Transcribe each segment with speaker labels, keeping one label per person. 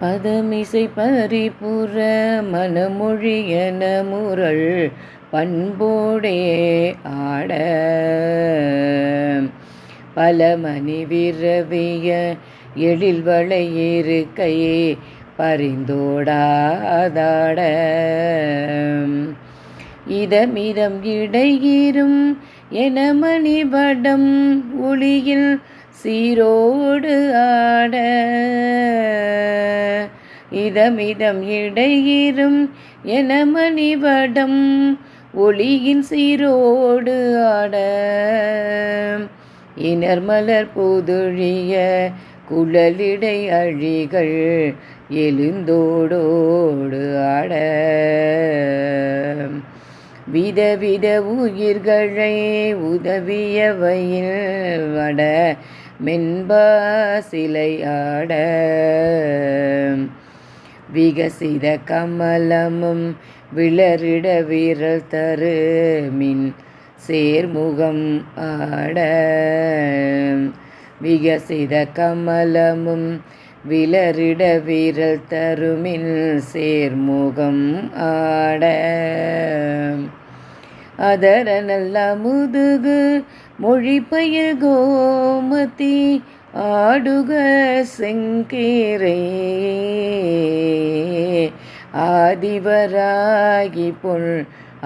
Speaker 1: பதமிசை பரிபுற மனமொழியன முரள் பண்போடே ஆட. பல மணி விரவிய எழில் வளையிருக்கையே பரிந்தோடாதாட. இதமிதம் இடையீரும் என மணிபடம் ஒளியில் சீரோடு ஆட. இதமிதம் இடையிரும் என மணிவடம் ஒளியின் சீரோடு ஆட. இனர்மலர் புதுழிய குழலிடை அழிகள் எழுந்தோடோடு ஆட. விதவித உயிர்களை உதவியவையில் வட மென்பாசிலை ஆட. விகசித கமலமும் விளரிட வீரல் தரு மின் சேர்முகம் ஆட. விகசித கமலமும் விளரிட வீரல் தருமின் சேர்முகம் ஆட. அதர நல்ல முதுகு மொழிபெயர் கோமதி ஆடுக செங்கீரே ஆதிவராகி பொன்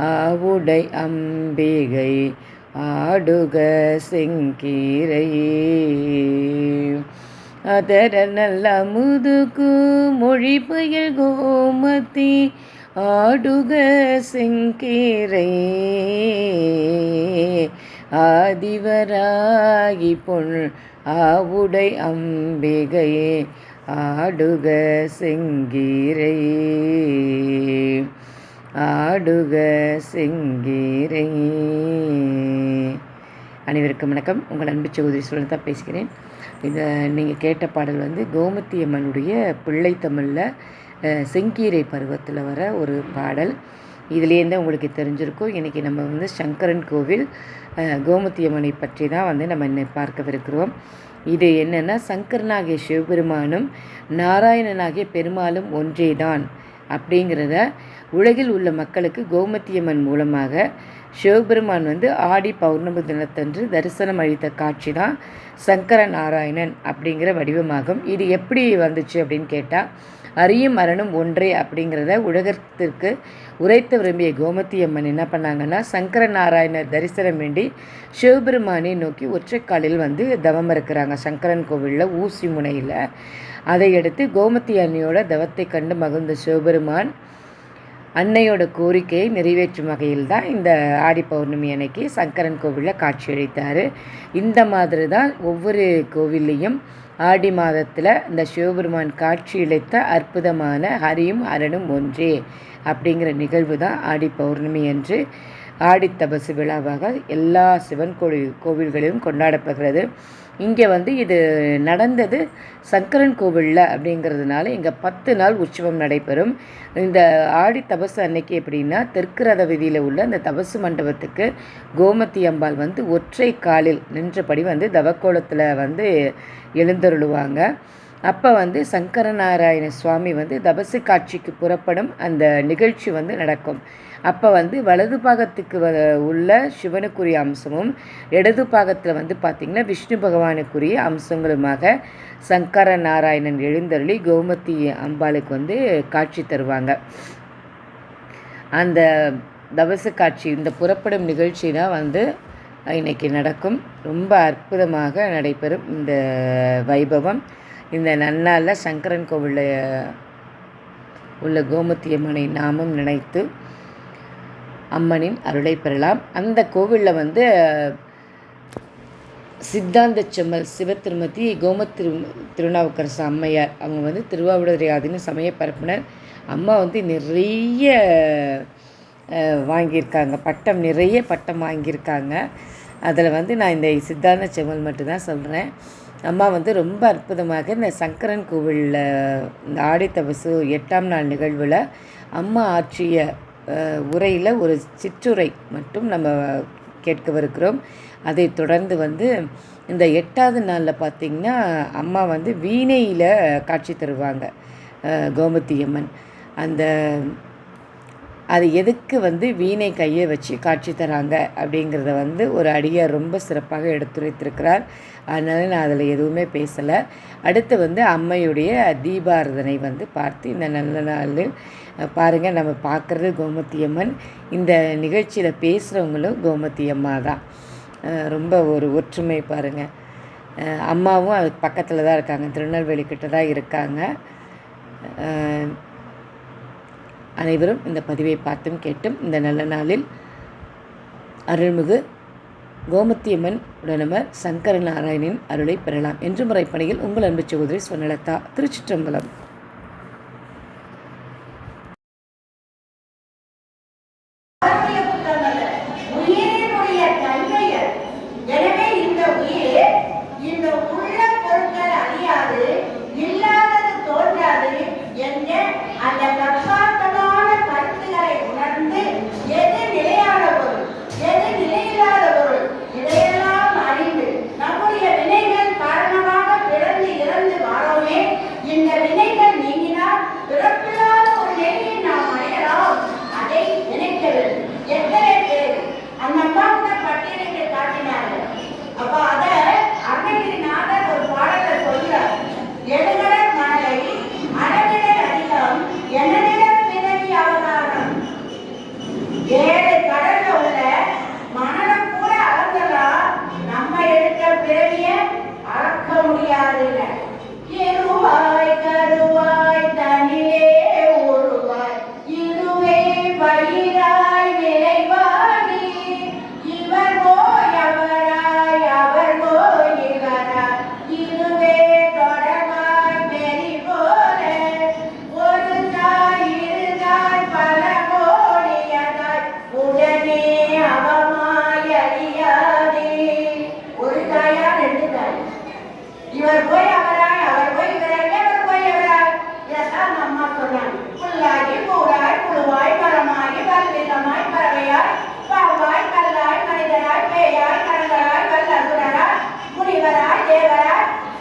Speaker 1: ஆவுடை அம்பிகை ஆடுக செங்கீரை அதர நல்ல முதுகு மொழி மொழிபெயர் கோமதி ஆடுக செங்கீரை ஆதிவராகி பொன் ஆவுடை அம்பிகையே ஆடுக செங்கீரை. ஆடுக செங்கீரை. அனைவருக்கும் வணக்கம். உங்கள் அன்பு சகோதரி சுழல் தான் பேசுகிறேன். இந்த நீங்கள் கேட்ட பாடல் வந்து கோமதி அம்மனுடைய பிள்ளை தமிழில் செங்கீரை பருவத்தில் வர ஒரு பாடல். இதுலேருந்து உங்களுக்கு தெரிஞ்சிருக்கும். இன்றைக்கி நம்ம வந்து சங்கரன் கோவில் கோமத்தியம்மனை அம்மனை பற்றி தான் வந்து நம்ம இன்னை பார்க்கவிருக்கிறோம். இது என்னென்னா சங்கரனாகிய சிவபெருமானும் நாராயணனாகிய பெருமாளும் ஒன்றே தான் அப்படிங்கிறத உலகில் உள்ள மக்களுக்கு கோமத்தியம்மன் மூலமாக சிவபெருமான் வந்து ஆடி பௌர்ணமி தினத்தன்று தரிசனம் அளித்த காட்சி தான் சங்கர நாராயணன் அப்படிங்கிற வடிவமாகும். இது எப்படி வந்துச்சு அப்படின்னு கேட்டால் அரியும் மரணும் ஒன்றே அப்படிங்கிறத உலகத்திற்கு உரைத்த விரும்பிய கோமதி அம்மன் என்ன பண்ணாங்கன்னா சங்கர நாராயணர் தரிசனம் வேண்டி சிவபெருமானை நோக்கி ஒற்றைக்காலில் வந்து தவம் இருக்கிறாங்க சங்கரன் கோவிலில் ஊசி முனையில். அதை அடுத்து கோமதி அன்னையோட தவத்தை கண்டு மகிழ்ந்த சிவபெருமான் அன்னையோட கோரிக்கையை நிறைவேற்றும் வகையில் தான் இந்த ஆடி பௌர்ணமி அன்னைக்கு சங்கரன் கோவிலில் காட்சியளித்தார் இந்த மாதிரி தான் ஒவ்வொரு கோவில்லையும் ஆடி மாதத்தில் இந்த சிவபெருமான் காட்சியளித்த அற்புதமான ஹரியும் அரணும் ஒன்றே அப்படிங்கிற நிகழ்வு தான் ஆடி பௌர்ணமி என்று ஆடித்தபசு விழாவாக எல்லா சிவன் கோவில் கோவில்களிலும் கொண்டாடப்படுகிறது. இங்கே வந்து இது நடந்தது சங்கரன் கோவிலில் அப்படிங்கிறதுனால இங்கே பத்து நாள் உற்சவம் நடைபெறும். இந்த ஆடி தபசு அன்னைக்கு எப்படின்னா தெற்கு ரத விதியில் உள்ள அந்த தபசு மண்டபத்துக்கு கோமதி அம்பாள் வந்து ஒற்றை காலில் நின்றபடி வந்து தவக்கோலத்தில் வந்து எழுந்தருளுவாங்க. அப்போ வந்து சங்கரநாராயண சுவாமி வந்து தபசு காட்சிக்கு புறப்படும் அந்த நிகழ்ச்சி வந்து நடக்கும். அப்போ வந்து வலது பாகத்துக்கு வ உள்ள சிவனுக்குரிய அம்சமும் இடது பாகத்தில் வந்து பார்த்திங்கன்னா விஷ்ணு பகவானுக்குரிய அம்சங்களுமாக சங்கர நாராயணன் எழுந்தருளி கோமதி அம்பாளுக்கு வந்து காட்சி தருவாங்க. அந்த தவச காட்சி இந்த புறப்படும் நிகழ்ச்சி தான் வந்து இன்றைக்கி நடக்கும். ரொம்ப அற்புதமாக நடைபெறும் இந்த வைபவம். இந்த நன்னாளில் சங்கரன் கோவிலில் உள்ள கோமத்தியம்மனை நாமும் நினைத்து அம்மனின் அருளை பெறலாம். அந்த கோவிலில் வந்து சித்தாந்த செம்மல் சிவத்திருமதி கோமத்திரு திருநாவுக்கரசு அம்மையார் அவங்க வந்து திருவாவூடரை ஆதின சமய பரப்பினர். அம்மா வந்து நிறைய வாங்கியிருக்காங்க. பட்டம் நிறைய பட்டம் வாங்கியிருக்காங்க. அதில் வந்து நான் இந்த சித்தாந்த செம்மல் மட்டும்தான் சொல்கிறேன் அம்மா வந்து ரொம்ப அற்புதமாக இந்த சங்கரன் கோவிலில் இந்த ஆடி தபசு எட்டாம் நாள் நிகழ்வில் அம்மா ஆற்றிய உரையில் ஒரு சிற்றுரை மட்டும் நம்ம கேட்கவிருக்கிறோம். அதை தொடர்ந்து வந்து இந்த எட்டாவது நாளில் பார்த்திங்கன்னா அம்மா வந்து வீணையில் காட்சி தருவாங்க கோமதி அம்மன் அந்த அது எதுக்கு வந்து வீணை கையை வச்சு காட்சி தராங்க அப்படிங்கிறத வந்து ஒரு அடியார் ரொம்ப சிறப்பாக எடுத்துரைத்திருக்கிறார். அதனால் நான் அதில் எதுவுமே பேசலை. அடுத்து வந்து அம்மையுடைய தீபாரதனை வந்து பார்த்து இந்த நல்ல நாளில் பாருங்கள் நம்ம பார்க்குறது கோமதி அம்மன் இந்த நிகழ்ச்சியில் பேசுகிறவங்களும் கோமதி அம்மா தான் ரொம்ப ஒரு ஒற்றுமை பாருங்கள் அம்மாவும் அதுக்கு பக்கத்தில் தான் இருக்காங்க திருநெல்வேலி கிட்ட தான் இருக்காங்க. அனைவரும் இந்த பதிவை பார்த்தும் கேட்டும் இந்த நல்ல நாளில் அருள்மிகு கோமத்தியம்மன் உடனமர் சங்கர நாராயணின் அருளை பெறலாம். என்று முறைப்பணியில் உங்கள் அன்பு சகோதரி சொன்னலதா திருச்சிற்றம்பலம்.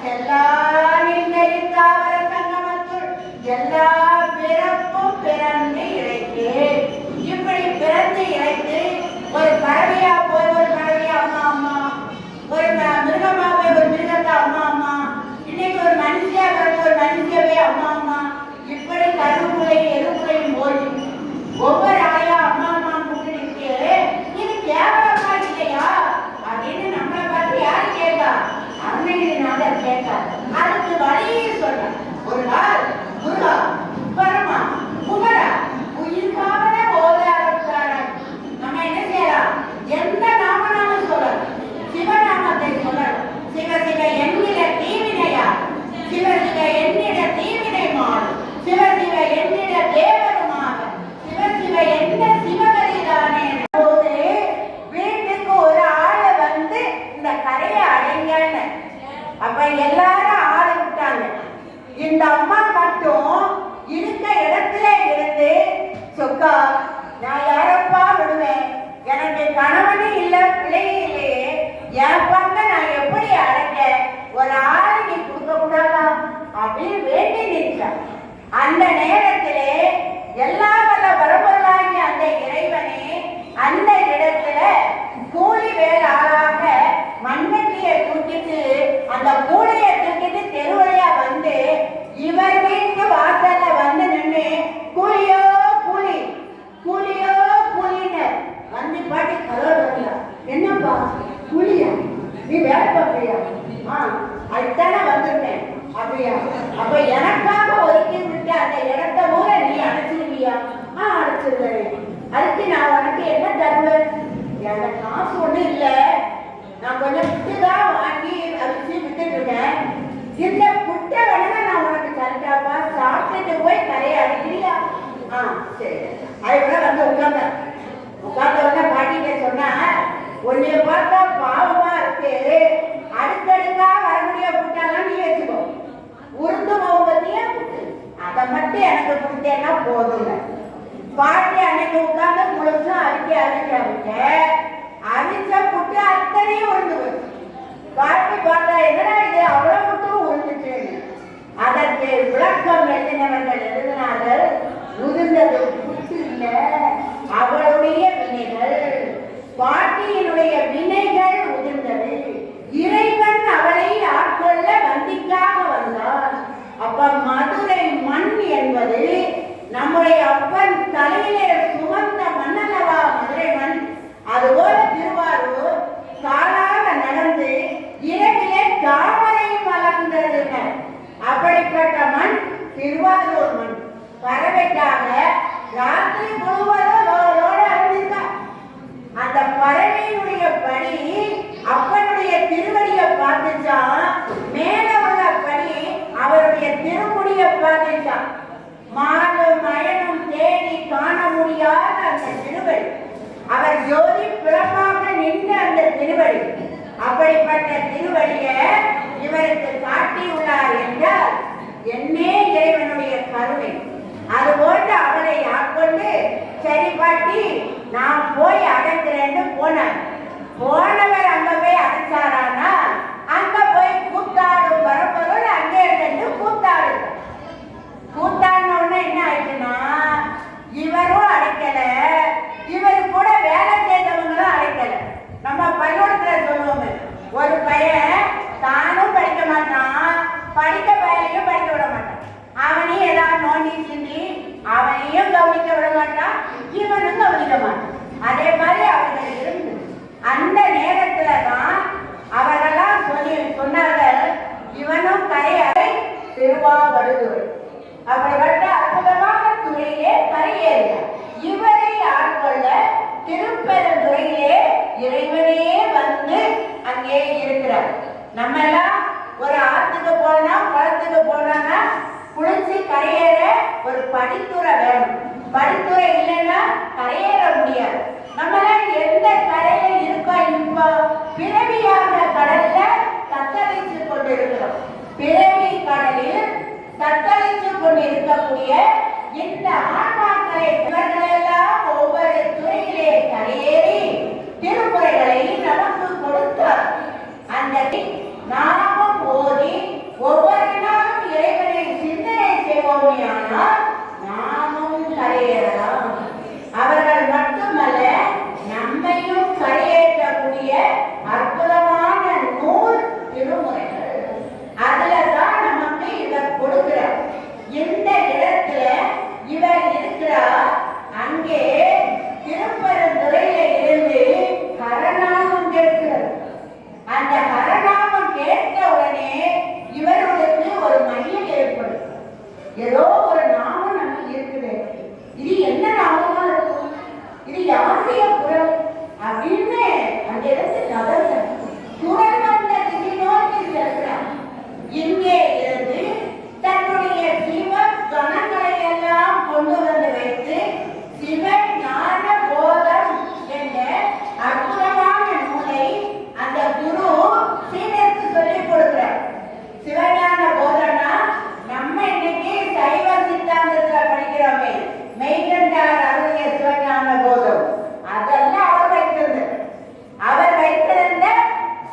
Speaker 2: எல்லா நின்றிருந்தாவர சங்கமத்துள் எல்லா பிறப்பும் பிறந்து இழைத்தேன் இப்படி பிறந்து இழைத்து ஒரு பறவையா போய் ஒரு பறவையா அம்மா அம்மா. ஒரு மிருகமா போய் ஒரு மிருகத்தை அம்மா அம்மா. இன்னைக்கு ஒரு மனுஷியா பிறந்து ஒரு மனுஷியவே அம்மா இப்படி கருவுலையும் எருவுலையும் போய் ஒவ்வொரு ஆயா அம்மா அம்மா கூப்பிட்டு இது கேவலமா இல்லையா அப்படின்னு நம்மளை பார்த்து யாரு கேட்டா அருணகிரிநாதர் கேட்டார் அதுக்கு வழியே சொல்ற ஒரு நாள் முருகா பரமா குமரா உயிர்காவல போத ஆரம்பித்தாராய் நம்ம என்ன செய்யலாம் எந்த நாம நாம சொல்லலாம் சிவநாமத்தை சொல்லலாம் சிவ சிவ எண்ணிட தீவினையா சிவ சிவ எண்ணிட தீவினை மாறும் சிவ சிவ எண்ணிட தேவருமாக சிவ சிவ எந்த சிவகரிதானே போது வீட்டுக்கு ஒரு ஆளை வந்து இந்த கரையை அடைங்கன்னு அப்ப எல்லாரும் ஆளை விட்டாங்க இந்த அம்மா மட்டும் இருக்க இடத்துல இருந்து சொக்கா நான் யாரப்பா விடுவேன் எனக்கு கணவனும் இல்ல பிள்ளையும் இல்லையே என் பங்க நான் எப்படி அடைக்க ஒரு ஆளை நீ கொடுக்க கூடாதா அப்படின்னு வேண்டி நிற்கிறான் அந்த நேரத்திலே எல்லா வல்ல பரம்பொருளாகிய அந்த இறைவனே அந்த இடத்துல கூலி வேளாளாக மண்வெட்டியை தூக்கிட்டு அந்த கூடையை தூக்கிட்டு தெருவழியா வந்து இவர் வீட்டு வாசல்ல வந்து நின்று கூலியோ கூலி கூலியோ கூலின்னு வந்து பாட்டி கலர் என்னப்பா கூலியா நீ வேலை பார்க்கறியா ஆ அதுதானே வந்திருக்கேன் அப்படியா அப்ப எனக்காக ஒதுக்கி விட்ட அந்த இடத்த ஊர நீ அடைச்சிருவியா ஆ அதுக்கு நான் உனக்கு என்ன தருவேன்? எனக்கு காசு ஒண்ணும் இல்ல. நான் கொஞ்சம் புட்டுதான் வாங்கி அரிசி வித்துட்டு இருக்கேன் இந்த புட்டை வேணா நான் உனக்கு தரட்டாப்பா சாப்பிட்டுட்டு போய் கரையை அடிக்கிறியா ஆ சரி. அதுக்குள்ள வந்து உட்கார்ந்த. உட்கார்ந்த உடனே பாட்டிகிட்ட சொன்னா உன்னைய பார்த்தா பாவமா இருக்கு. அடுத்தடுக்கா வரக்கூடிய புட்டெல்லாம் நீ வச்சுக்கோ. உருந்து போகும்போதையே புட்டு? அதை மட்டும் எனக்கு கொடுத்தேன்னா போதுங்க பாட்டி அன்னைக்கு உட்கார்ந்து முழுசும் அரிக்க அரிக்க அரிக்க அரிச்ச புட்டு அத்தனையும் உருந்து போச்சு. பாட்டி பார்த்தா என்னடா இது அவ்வளவு மட்டும் உருந்துச்சு அதற்கு விளக்கம் எழுதினவர்கள் உதிர்ந்தது புட்டு இல்லை அவளுடைய வினைகள் பாட்டியினுடைய வினைகள் உதிர்ந்தது. இறைவன் அவளை ஆட்கொள்ள வந்திக்காக வந்தார். அப்ப மதுரை மண் என்பது நம்முடைய அப்பன் தலையிலே சுமந்த மன்னனவா மதுரைவன் அதுபோல திருவாரூர் காலாக நடந்து இரவிலே தாமரை மலர்ந்தது அப்படிப்பட்ட மண் திருவாரூர் மண். பறவைக்காக ராத்திரி முழுவதும் லோலோட அந்த பறவையினுடைய படி அப்பனுடைய திருவடியை பார்த்துச்சான் மேல உள்ள படி அவருடைய திருமுடியை பார்த்துச்சான் மாலும் திருவடி. அவர் ஜோதி பிறப்பாக நின்ற அந்த திருவடி. அப்படிப்பட்ட திருவடிய இவருக்கு காட்டியுள்ளார் என்றால் என்னே இறைவனுடைய கருணை. அதுபோன்று அவளை ஆட்கொண்டு சரி பாட்டி நான் போய் அடைக்கிறேன்னு போனார். போனவர் அங்க போய் அடைச்சாரானா அங்க போய் கூத்தாடும் பரப்பொருள் அங்கே இருந்து கூத்தாடு. கூத்தாடு அப்படிப்பட்ட அற்புதமான துறையிலே கரையேறினார் இவரை ஆட்கொள்ள திருப்பெருந்துறையிலே இறைவனே வந்து அங்கே இருக்கிறார் நம்ம எல்லாம் ஒரு ஆத்துக்கு போனா குளத்துக்கு போனோம்னா குளிச்சு கரையேற ஒரு படித்துறை வேணும் படித்துறை இல்லைன்னா கரையேற முடியாது நம்ம எல்லாம் எந்த கரையில இருக்கோம் இப்போ பிறவியான கடல்ல தத்தளிச்சு கொண்டிருக்கிறோம் பிறவி கடலில் கொண்டு இருக்கக்கூடிய இந்த ஆன்மாக்களை இவர்களெல்லாம் ஒவ்வொரு துறையிலே கரையேறி திருமுறைகளை நமக்கு கொடுத்தார். அந்த நாமும் இவர் இருக்கிறார். அங்கே திருப்பரந்துறையில இருந்து கரணாமம் கேட்கிறது அந்த கரணாமம் கேட்ட உடனே இவர்களுக்கு ஒரு மையம் ஏற்படும் ஏதோ ஒரு நாமம் நமக்கு இருக்குது இது என்ன நாமமா இருக்கும் இது யாருடைய குரல் அப்படின்னு அந்த இடத்து நகர்ந்த குரல் வந்த திசை நோக்கி செல்கிறார் இங்கே இருந்து தன்னுடைய சிவ கணங்களை எல்லாம் கொண்டு வந்து வைத்து சிவ ஞான போதம் என்ற அற்புதமான நூலை அந்த குரு சீடருக்கு சொல்லிக் கொடுக்கிறார் சிவஞான போதனா நம்ம இன்னைக்கு சைவ சித்தாந்தத்துல படிக்கிறோமே மெய்கண்டார் அருளிய சிவஞான போதம் அதெல்லாம் அவர் வைத்திருந்தது அவர் வைத்திருந்த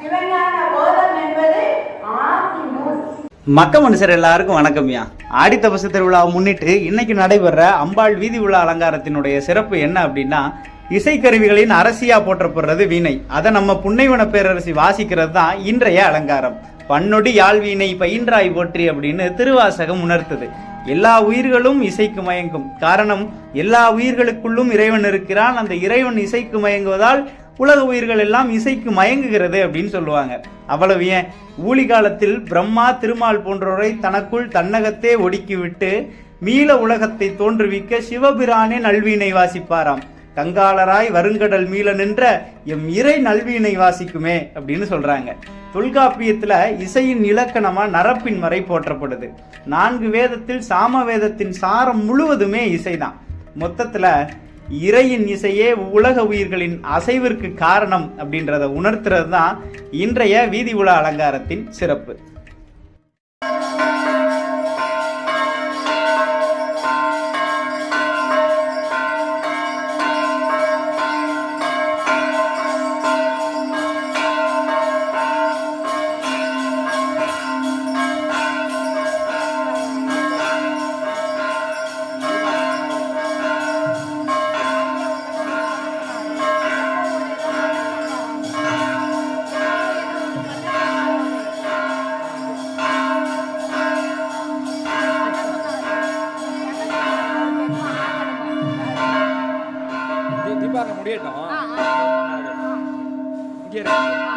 Speaker 2: சிவஞான போதம் என்பது ஆதி நூல்
Speaker 3: மக்க மனுஷர் எல்லாருக்கும் வணக்கம்யா ஆடித்தபசு திருவிழாவை முன்னிட்டு இன்னைக்கு நடைபெற அம்பாள் வீதி உலா அலங்காரத்தினுடைய சிறப்பு என்ன அப்படின்னா இசைக்கருவிகளின் அரசியா போற்றப்படுறது வீணை. அதை நம்ம புன்னைவன பேரரசி வாசிக்கிறது தான் இன்றைய அலங்காரம். பன்னொடி யாழ் வீணை பயின்றாய் போற்றி அப்படின்னு திருவாசகம் உணர்த்துது. எல்லா உயிர்களும் இசைக்கு மயங்கும். காரணம் எல்லா உயிர்களுக்குள்ளும் இறைவன் இருக்கிறான். அந்த இறைவன் இசைக்கு மயங்குவதால் உலக உயிர்கள் எல்லாம் இசைக்கு மயங்குகிறது அப்படின்னு சொல்லுவாங்க. அவ்வளவு ஏன்? ஊழி காலத்தில் பிரம்மா திருமால் போன்றோரை தனக்குள் தன்னகத்தே ஒடுக்கிவிட்டு மீள உலகத்தை தோன்றுவிக்க சிவபிரானே நல்வீனை வாசிப்பாராம். கங்காளராய் வருங்கடல் மீள நின்ற எம் இறை நல்வீனை வாசிக்குமே அப்படின்னு சொல்றாங்க. தொல்காப்பியத்தில் இசையின் இலக்கணமா நரப்பின் மறை போற்றப்படுது. நான்கு வேதத்தில் சாம வேதத்தின் சாரம் முழுவதுமே இசைதான். மொத்தத்தில் இறையின் இசையே உலக உயிர்களின் அசைவிற்கு காரணம் அப்படின்றத உணர்த்துறது தான் இன்றைய வீதி உலா அலங்காரத்தின் சிறப்பு.
Speaker 4: தீபாவளி முடியட்டும் இங்கே இருக்கு